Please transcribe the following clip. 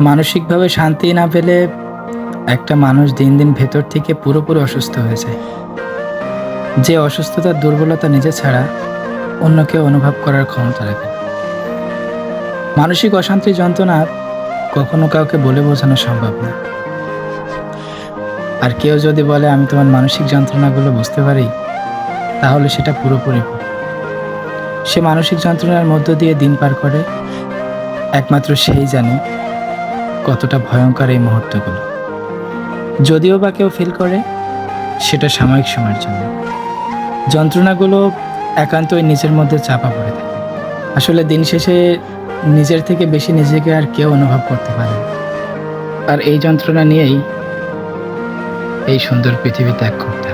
মানসিকভাবে শান্তি না পেলে একটা মানুষ দিন দিন ভেতর থেকে পুরোপুরি অসুস্থ হয়ে যায়। যে অসুস্থতার দুর্বলতা নিজে ছাড়া অন্য কেউ অনুভব করার ক্ষমতা রাখে। মানসিক অশান্তির যন্ত্রণা কখনো কাউকে বলে বোঝানো সম্ভব না। আর কেউ যদি বলে, আমি তোমার মানসিক যন্ত্রণাগুলো বুঝতে পারি, তাহলে সেটা পুরোপুরি সে মানসিক যন্ত্রণার মধ্য দিয়ে দিন পার করে, একমাত্র সেই জানে কতটা ভয়ঙ্কর এই মুহূর্তগুলো। যদিও বা কেউ ফিল করে, সেটা সাময়িক সময়ের জন্য। যন্ত্রণাগুলো একান্তই নিজের মধ্যে চাপা পড়ে থাকে। আসলে দিন শেষে নিজের থেকে বেশি নিজেকে আর কেউ অনুভব করতে পারে আর এই যন্ত্রণা নিয়েই এই সুন্দর পৃথিবী ত্যাগ করতে